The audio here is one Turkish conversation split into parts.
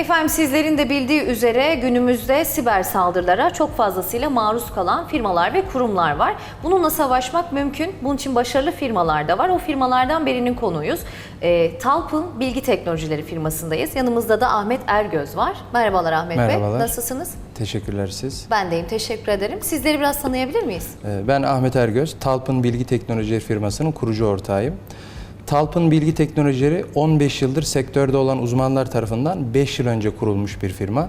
Efendim sizlerin de bildiği üzere günümüzde siber saldırılara çok fazlasıyla maruz kalan firmalar ve kurumlar var. Bununla savaşmak mümkün. Bunun için başarılı firmalar da var. O firmalardan birinin konuğuyuz. Ee, Talpın Bilgi Teknolojileri firmasındayız. Yanımızda da Ahmet Ergöz var. Merhabalar Ahmet Bey. Merhabalar. Nasılsınız? Teşekkürler siz. Ben deyim. Teşekkür ederim. Sizleri biraz tanıyabilir miyiz? Ee, Ben Ahmet Ergöz, Talpın Bilgi Teknolojileri firmasının kurucu ortağıyım. Talpın Bilgi Teknolojileri 15 yıldır sektörde olan uzmanlar tarafından 5 yıl önce kurulmuş bir firma.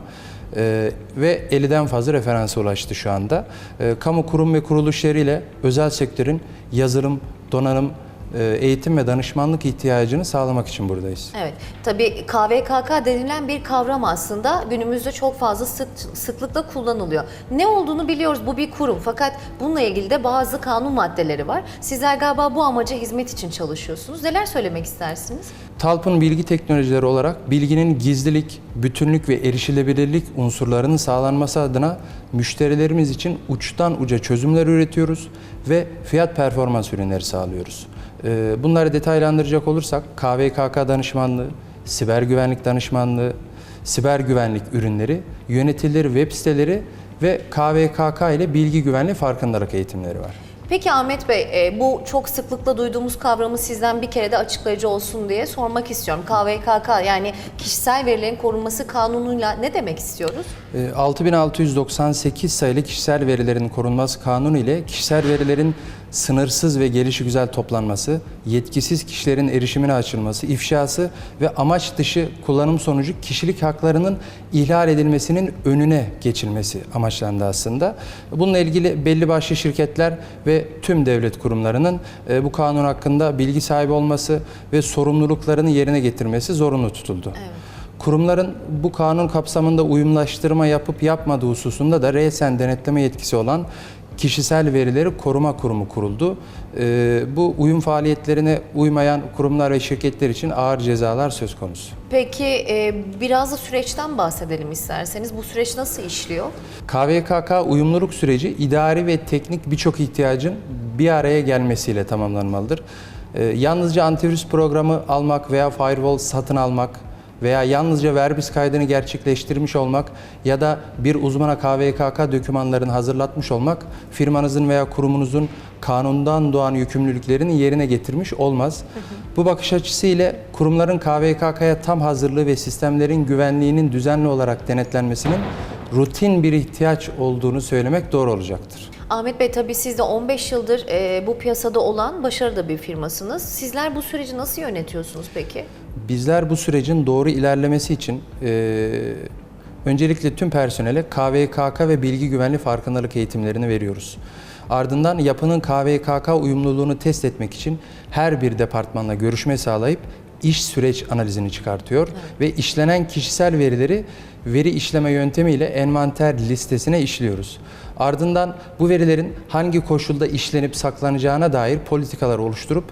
Ee, ve 50'den fazla referansa ulaştı şu anda. Ee, kamu kurum ve kuruluşlarıyla özel sektörün yazılım, donanım, eğitim ve danışmanlık ihtiyacını sağlamak için buradayız. Evet. Tabii KVKK denilen bir kavram aslında günümüzde çok fazla sık, sıklıkla kullanılıyor. Ne olduğunu biliyoruz. Bu bir kurum. Fakat bununla ilgili de bazı kanun maddeleri var. Sizler galiba bu amaca hizmet için çalışıyorsunuz. Neler söylemek istersiniz? Talpın bilgi teknolojileri olarak bilginin gizlilik, bütünlük ve erişilebilirlik unsurlarının sağlanması adına müşterilerimiz için uçtan uca çözümler üretiyoruz ve fiyat performans ürünleri sağlıyoruz. Ee, Bunları detaylandıracak olursak KVKK danışmanlığı, siber güvenlik danışmanlığı, siber güvenlik ürünleri, yönetilir web siteleri ve KVKK ile bilgi güvenliği farkındalık eğitimleri var. Peki Ahmet Bey, e, bu çok sıklıkla duyduğumuz kavramı sizden bir kere de açıklayıcı olsun diye sormak istiyorum. KVKK yani kişisel verilerin korunması kanunuyla ne demek istiyoruz? E, 6698 sayılı kişisel verilerin korunması kanunu ile kişisel verilerin sınırsız ve gelişigüzel toplanması, yetkisiz kişilerin erişimine açılması, ifşası ve amaç dışı kullanım sonucu kişilik haklarının ihlal edilmesinin önüne geçilmesi amaçlandı aslında. Bununla ilgili belli başlı şirketler ve tüm devlet kurumlarının e, bu kanun hakkında bilgi sahibi olması ve sorumluluklarını yerine getirmesi zorunlu tutuldu. Kurumların bu kanun kapsamında uyumlaştırma yapıp yapmadığı hususunda da resen denetleme yetkisi olan Kişisel Verileri Koruma Kurumu kuruldu. Ee, bu uyum faaliyetlerine uymayan kurumlar ve şirketler için ağır cezalar söz konusu. Peki e, biraz da süreçten bahsedelim isterseniz. Bu süreç nasıl işliyor? KVKK uyumluluk süreci idari ve teknik birçok ihtiyacın bir araya gelmesiyle tamamlanmalıdır. Ee, yalnızca antivirüs programı almak veya firewall satın almak veya yalnızca verbis kaydını gerçekleştirmiş olmak ya da bir uzmana KVKK dokümanlarını hazırlatmış olmak firmanızın veya kurumunuzun kanundan doğan yükümlülüklerini yerine getirmiş olmaz. Bu bakış açısı ile kurumların KVKK'ya tam hazırlığı ve sistemlerin güvenliğinin düzenli olarak denetlenmesinin rutin bir ihtiyaç olduğunu söylemek doğru olacaktır. Ahmet Bey tabii siz de 15 yıldır e, bu piyasada olan başarılı bir firmasınız. Sizler bu süreci nasıl yönetiyorsunuz peki? Bizler bu sürecin doğru ilerlemesi için e, öncelikle tüm personele KVKK ve bilgi güvenliği farkındalık eğitimlerini veriyoruz. Ardından yapının KVKK uyumluluğunu test etmek için her bir departmanla görüşme sağlayıp iş süreç analizini çıkartıyor ve işlenen kişisel verileri veri işleme yöntemiyle envanter listesine işliyoruz. Ardından bu verilerin hangi koşulda işlenip saklanacağına dair politikalar oluşturup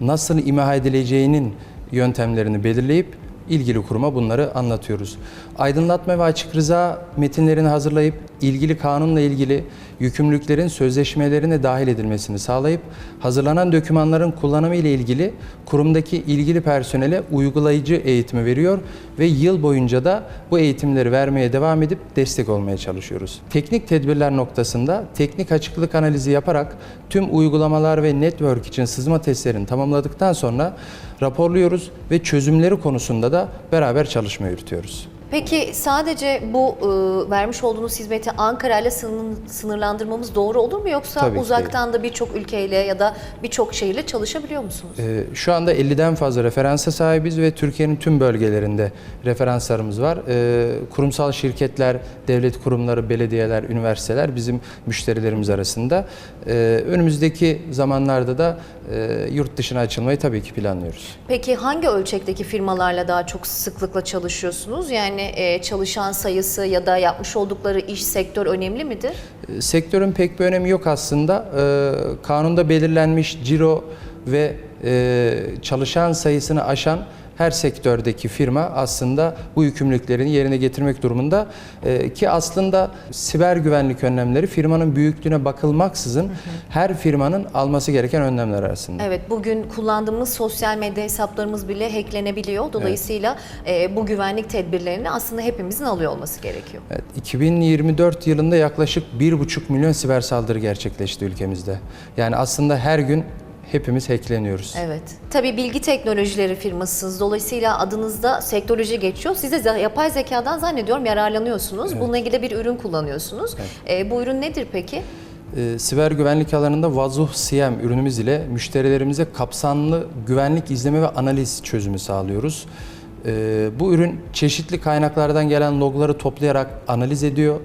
nasıl imha edileceğinin yöntemlerini belirleyip ilgili kuruma bunları anlatıyoruz. Aydınlatma ve açık rıza metinlerini hazırlayıp ilgili kanunla ilgili yükümlülüklerin sözleşmelerine dahil edilmesini sağlayıp hazırlanan dokümanların kullanımı ile ilgili kurumdaki ilgili personele uygulayıcı eğitimi veriyor ve yıl boyunca da bu eğitimleri vermeye devam edip destek olmaya çalışıyoruz. Teknik tedbirler noktasında teknik açıklık analizi yaparak tüm uygulamalar ve network için sızma testlerini tamamladıktan sonra raporluyoruz ve çözümleri konusunda da beraber çalışma yürütüyoruz. Peki sadece bu e, vermiş olduğunuz hizmeti Ankara ile sınır- sınırlandırmamız doğru olur mu yoksa Tabii ki uzaktan da birçok ülkeyle ya da birçok şehirle çalışabiliyor musunuz? Ee, Şu anda 50'den fazla referansa sahibiz ve Türkiye'nin tüm bölgelerinde referanslarımız var. Ee, Kurumsal şirketler, devlet kurumları, belediyeler, üniversiteler bizim müşterilerimiz arasında. Ee, Önümüzdeki zamanlarda da e, yurt dışına açılmayı tabii ki planlıyoruz. Peki hangi ölçekteki firmalarla daha çok sıklıkla çalışıyorsunuz? Yani e, çalışan sayısı ya da yapmış oldukları iş sektör önemli midir? Ee, Sektörün pek bir önemi yok aslında. Ee, Kanunda belirlenmiş ciro ve e, çalışan sayısını aşan her sektördeki firma aslında bu yükümlülüklerini yerine getirmek durumunda Ee, ki aslında siber güvenlik önlemleri firmanın büyüklüğüne bakılmaksızın her firmanın alması gereken önlemler arasında. Evet, bugün kullandığımız sosyal medya hesaplarımız bile hacklenebiliyor. Dolayısıyla e, bu güvenlik tedbirlerini aslında hepimizin alıyor olması gerekiyor. Evet, 2024 yılında yaklaşık 1,5 milyon siber saldırı gerçekleşti ülkemizde. Yani aslında her gün hepimiz hackleniyoruz. Evet. Tabii bilgi teknolojileri firmasısınız. Dolayısıyla adınızda sektöroloji geçiyor. Siz de yapay zekadan zannediyorum yararlanıyorsunuz. Bununla ilgili bir ürün kullanıyorsunuz. E, bu ürün nedir peki? Ee, siber güvenlik alanında Vazuh CM ürünümüz ile müşterilerimize kapsamlı güvenlik izleme ve analiz çözümü sağlıyoruz. Ee, bu ürün çeşitli kaynaklardan gelen logları toplayarak analiz ediyor,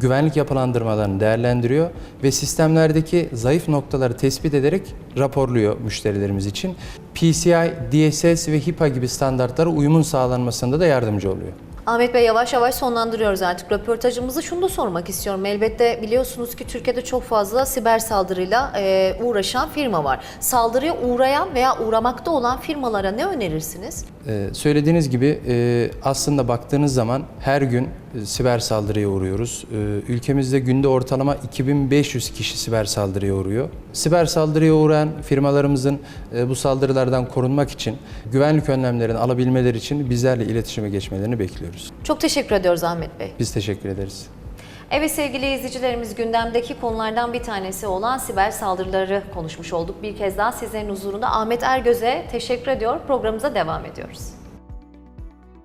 güvenlik yapılandırmalarını değerlendiriyor ve sistemlerdeki zayıf noktaları tespit ederek raporluyor müşterilerimiz için. PCI, DSS ve HIPAA gibi standartlara uyumun sağlanmasında da yardımcı oluyor. Ahmet Bey yavaş yavaş sonlandırıyoruz artık röportajımızı. Şunu da sormak istiyorum. Elbette biliyorsunuz ki Türkiye'de çok fazla siber saldırıyla e, uğraşan firma var. Saldırıya uğrayan veya uğramakta olan firmalara ne önerirsiniz? Ee, söylediğiniz gibi e, aslında baktığınız zaman her gün siber saldırıya uğruyoruz. Ee, ülkemizde günde ortalama 2500 kişi siber saldırıya uğruyor. Siber saldırıya uğrayan firmalarımızın e, bu saldırılardan korunmak için güvenlik önlemlerini alabilmeleri için bizlerle iletişime geçmelerini bekliyoruz. Çok teşekkür ediyoruz Ahmet Bey. Biz teşekkür ederiz. Evet sevgili izleyicilerimiz gündemdeki konulardan bir tanesi olan siber saldırıları konuşmuş olduk. Bir kez daha sizlerin huzurunda Ahmet Ergöz'e teşekkür ediyor. Programımıza devam ediyoruz.